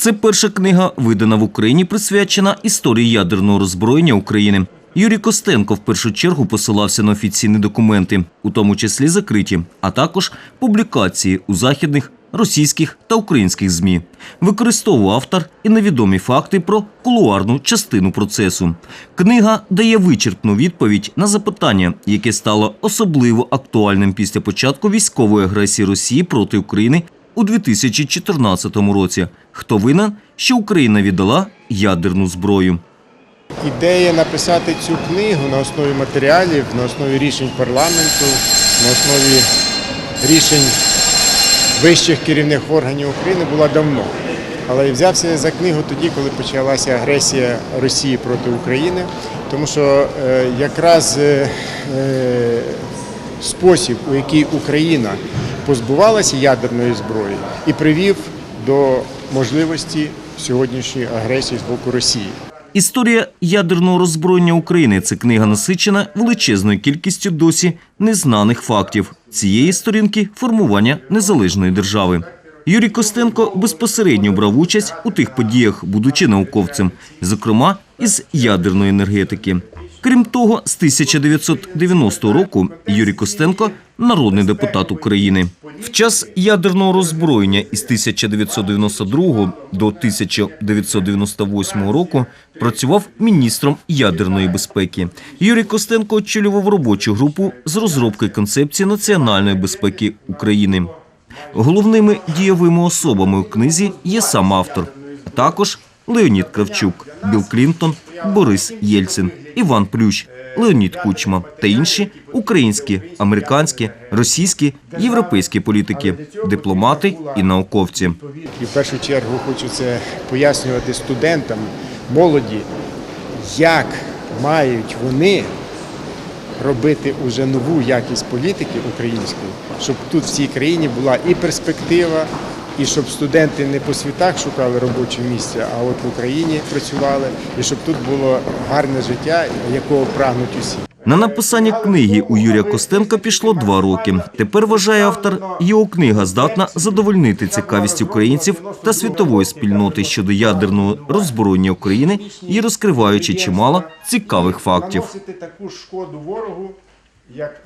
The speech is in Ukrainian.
Це перша книга, видана в Україні, присвячена історії ядерного роззброєння України. Юрій Костенко в першу чергу посилався на офіційні документи, у тому числі закриті, а також публікації у західних, російських та українських змі. Використовував автор і невідомі факти про кулуарну частину процесу. Книга дає вичерпну відповідь на запитання, яке стало особливо актуальним після початку військової агресії Росії проти України у 2014 році. Хто винен, що Україна віддала ядерну зброю? Ідея написати цю книгу на основі матеріалів, на основі рішень парламенту, на основі рішень вищих керівних органів України була давно. Але взявся за книгу тоді, коли почалася агресія Росії проти України, тому що е, якраз е, е, спосіб, у який Україна позбувалася ядерної зброї, і привів до можливості сьогоднішньої агресії з боку Росії. Історія ядерного роззброєння України це книга насичена величезною кількістю досі незнаних фактів цієї сторінки формування незалежної держави. Юрій Костенко безпосередньо брав участь у тих подіях, будучи науковцем, зокрема із ядерної енергетики. Крім того, з 1990 року Юрій Костенко народний депутат України. В час ядерного роззброєння із 1992 до 1998 року працював міністром ядерної безпеки. Юрій Костенко очолював робочу групу з розробки концепції національної безпеки України. Головними дієвими особами у книзі є сам автор, а також Леонід Кравчук, Білл Клінтон, Борис Єльцин, Іван Плющ, Леонід Кучма та інші українські, американські, російські, європейські політики, дипломати і науковці. І в першу чергу хочу це пояснювати студентам, молоді, як мають вони робити уже нову якість політики української, щоб тут в цій країні була і перспектива, і щоб студенти не по світах шукали робоче місце, а от в Україні працювали, і щоб тут було гарне життя, якого прагнуть усі. На написання книги у Юрія Костенка пішло два роки. Тепер вважає автор, його книга здатна задовольнити цікавість українців та світової спільноти щодо ядерного роззброєння України і розкриваючи чимало цікавих фактів. Таку шкоду ворогу, як